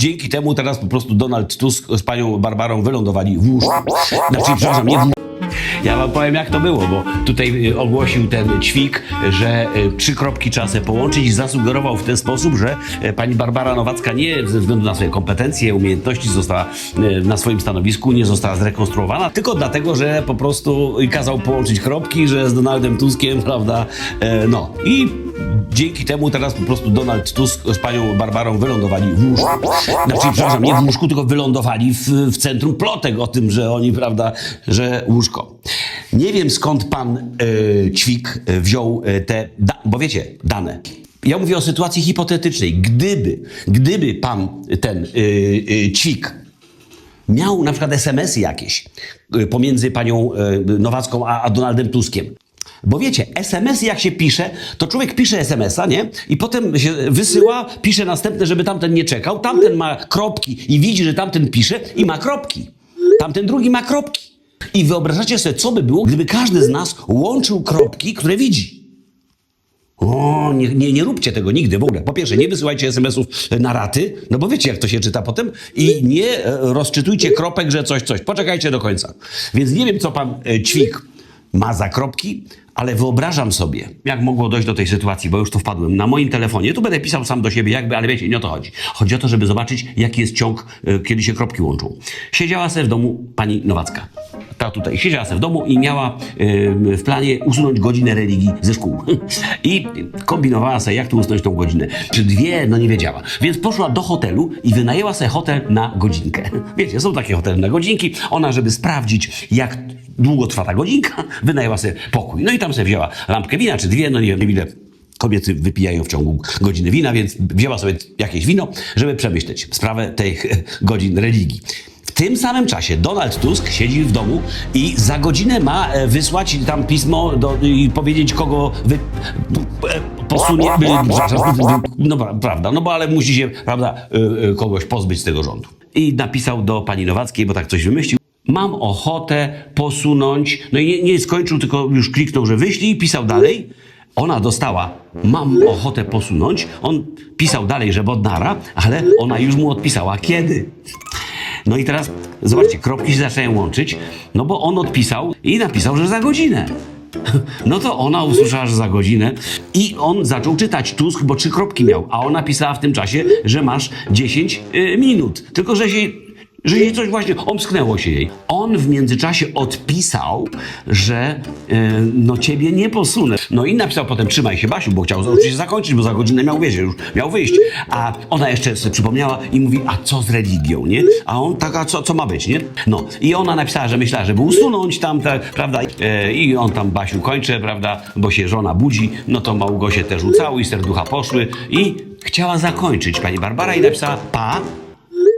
dzięki temu teraz po prostu Donald Tusk z panią Barbarą wylądowali w łóżku. Znaczy, przepraszam, nie w. Ja wam powiem, jak to było, bo tutaj y, ogłosił ten ćwik, że y, trzy kropki trzeba sobie połączyć i zasugerował w ten sposób, że y, pani Barbara Nowacka nie ze względu na swoje kompetencje, umiejętności została na swoim stanowisku, nie została zrekonstruowana, tylko dlatego, że po prostu kazał połączyć kropki, że z Donaldem Tuskiem, prawda, no i dzięki temu teraz po prostu Donald Tusk z panią Barbarą wylądowali w łóżku. Znaczy, przepraszam, nie w łóżku, tylko wylądowali w, w centrum plotek o tym, że oni, prawda, że łóżko. Nie wiem skąd pan e, Ćwik e, wziął e, te, bo wiecie, dane. Ja mówię o sytuacji hipotetycznej. Gdyby, gdyby pan ten e, e, Ćwik miał na przykład SMS-y jakieś y, pomiędzy panią y, Nowacką a, a Donaldem Tuskiem. Bo wiecie, SMS jak się pisze, to człowiek pisze SMS-a, nie? I potem się wysyła, pisze następne, żeby tamten nie czekał. Tamten ma kropki i widzi, że tamten pisze i ma kropki. Tamten drugi ma kropki. I wyobrażacie sobie, co by było, gdyby każdy z nas łączył kropki, które widzi. O, nie, nie, nie róbcie tego nigdy w ogóle. Po pierwsze, nie wysyłajcie SMS-ów na raty, no bo wiecie, jak to się czyta potem. I nie e, rozczytujcie kropek, że coś, coś. Poczekajcie do końca. Więc nie wiem, co pan e, Ćwik ma za kropki, ale wyobrażam sobie, jak mogło dojść do tej sytuacji, bo już to wpadłem na moim telefonie. Tu będę pisał sam do siebie, jakby, ale wiecie, nie o to chodzi. Chodzi o to, żeby zobaczyć, jaki jest ciąg, e, kiedy się kropki łączą. Siedziała sobie w domu pani Nowacka. Ta tutaj siedziała sobie w domu i miała e, w planie usunąć godzinę religii ze szkół. I kombinowała sobie, jak tu usunąć tą godzinę. Czy dwie, no nie wiedziała. Więc poszła do hotelu i wynajęła sobie hotel na godzinkę. Wiecie, są takie hotele na godzinki. Ona, żeby sprawdzić, jak długo trwa ta godzinka, wynajęła sobie pokój. No i tam sobie wzięła lampkę wina, czy dwie, no nie wiem ile kobiety wypijają w ciągu godziny wina, więc wzięła sobie jakieś wino, żeby przemyśleć sprawę tych godzin religii. W tym samym czasie Donald Tusk siedzi w domu i za godzinę ma e, wysłać tam pismo do, i powiedzieć, kogo wy, e, posunie. No pra- prawda, no bo ale musi się, prawda, e, kogoś pozbyć z tego rządu. I napisał do pani Nowackiej, bo tak coś wymyślił. Mam ochotę posunąć. No i nie, nie skończył, tylko już kliknął, że wyślij i pisał dalej. Ona dostała, mam ochotę posunąć. On pisał dalej, że bodnara, ale ona już mu odpisała kiedy. No i teraz zobaczcie, kropki się zaczynają łączyć, no bo on odpisał i napisał, że za godzinę. No to ona usłyszała, że za godzinę i on zaczął czytać Tusk, bo trzy kropki miał, a ona pisała w tym czasie, że masz 10 y, minut. Tylko, że się że jej coś właśnie omsknęło się jej. On w międzyczasie odpisał, że e, no ciebie nie posunę. No i napisał potem trzymaj się Basiu, bo chciał oczywiście zakończyć, bo za godzinę miał wiecie, już miał wyjść. A ona jeszcze sobie przypomniała i mówi, a co z religią, nie? A on taka, co, co ma być, nie? No i ona napisała, że myślała, żeby usunąć tam, tak, prawda? E, I on tam Basiu kończy, prawda? Bo się żona budzi, no to Małgosię też ucałuj, serducha poszły i chciała zakończyć pani Barbara i napisała pa,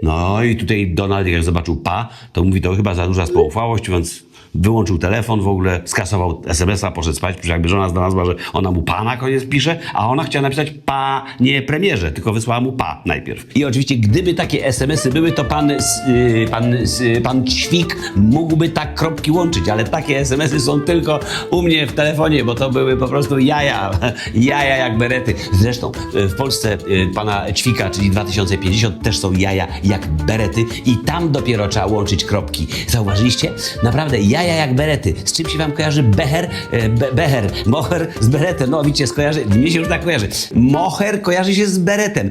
no i tutaj Donald, jak zobaczył pa, to mówi, to chyba za duża spoufalność, więc wyłączył telefon w ogóle, skasował SMS-a, poszedł spać, przecież jakby żona znalazła, że ona mu pa na koniec pisze, a ona chciała napisać pa nie premierze, tylko wysłała mu pa najpierw. I oczywiście, gdyby takie SMS-y były, to pan, s- y, pan, s- pan Ćwik mógłby tak kropki łączyć, ale takie SMS-y są tylko u mnie w telefonie, bo to były po prostu jaja, jaja jak berety. Zresztą y, w Polsce y, pana Ćwika, czyli 2050, też są jaja jak berety i tam dopiero trzeba łączyć kropki. Zauważyliście? Naprawdę jaja jak berety. Z czym się wam kojarzy beher? E, Be, beher, moher z beretem. No widzicie, skojarzy, mnie się już tak kojarzy. Moher kojarzy się z beretem.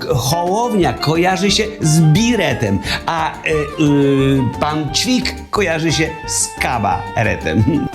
K- Hołownia kojarzy się z biretem. A y, y, pan Ćwik kojarzy się z kabaretem.